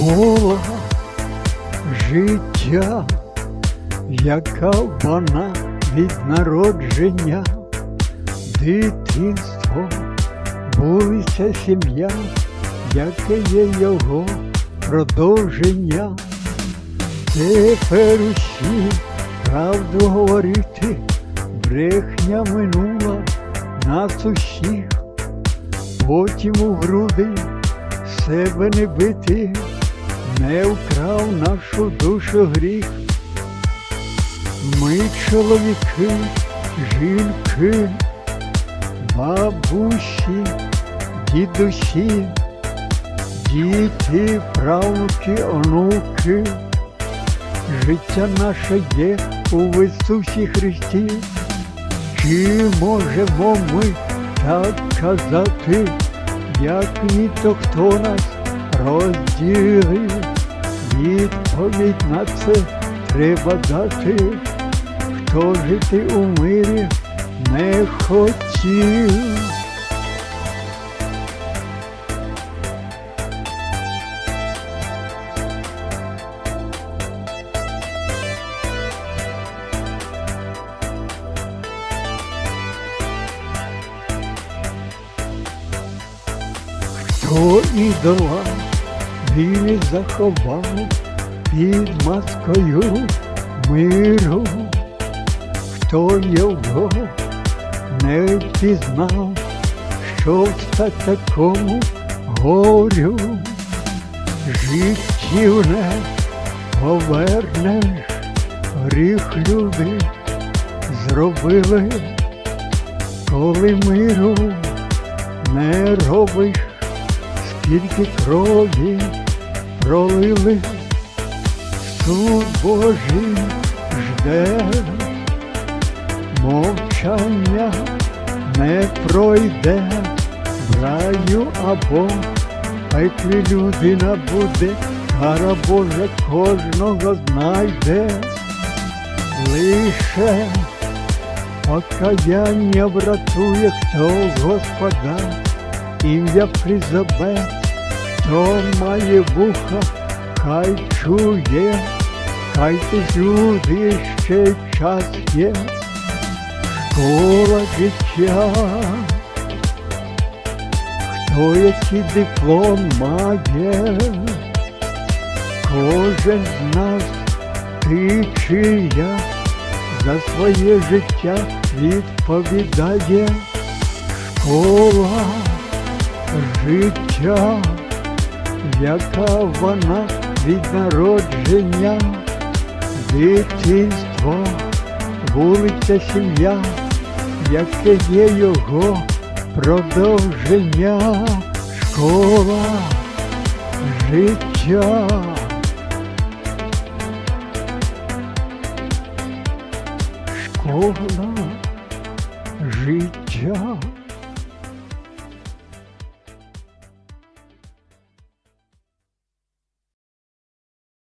Школа життя, яка вона від народження, дитинство, вулиця, сім'я, яке є його продовження. Тепер усі правду говорити, брехня минула нас усіх, потім у груди себе не бити, не вкрав нашу душу гріх. Ми чоловіки, жінки, бабусі, дідусі, діти, правнуки, онуки. Життя наше є у Ісусі Христі. Чи можемо ми так казати, як ні то хто нас розділив? Відповідь на це треба дати, хто жити у мирі не хотів. Хто ідола він заховав під маскою миру, хто його не впізнав, що в такому горю? Життів не повернеш, гріх люди зробили, коли миру не робиш, скільки крові пролили, суд Божий жде, мовчання не пройде. В раю або пеклі людина буде, кара Божа кожного знайде, лише Покаяння врятує, хто Господа, ім'я призове, хто має вуха, хай чує, кайтесь, люди, ще час є, школа життя, хто який диплом має, кожен з нас, ти чи я за своє життя відповідає. Школа життя, яка вона від народження, дитинство, вулиця сім'я, яке є його продовження, школа життя. Школа життя.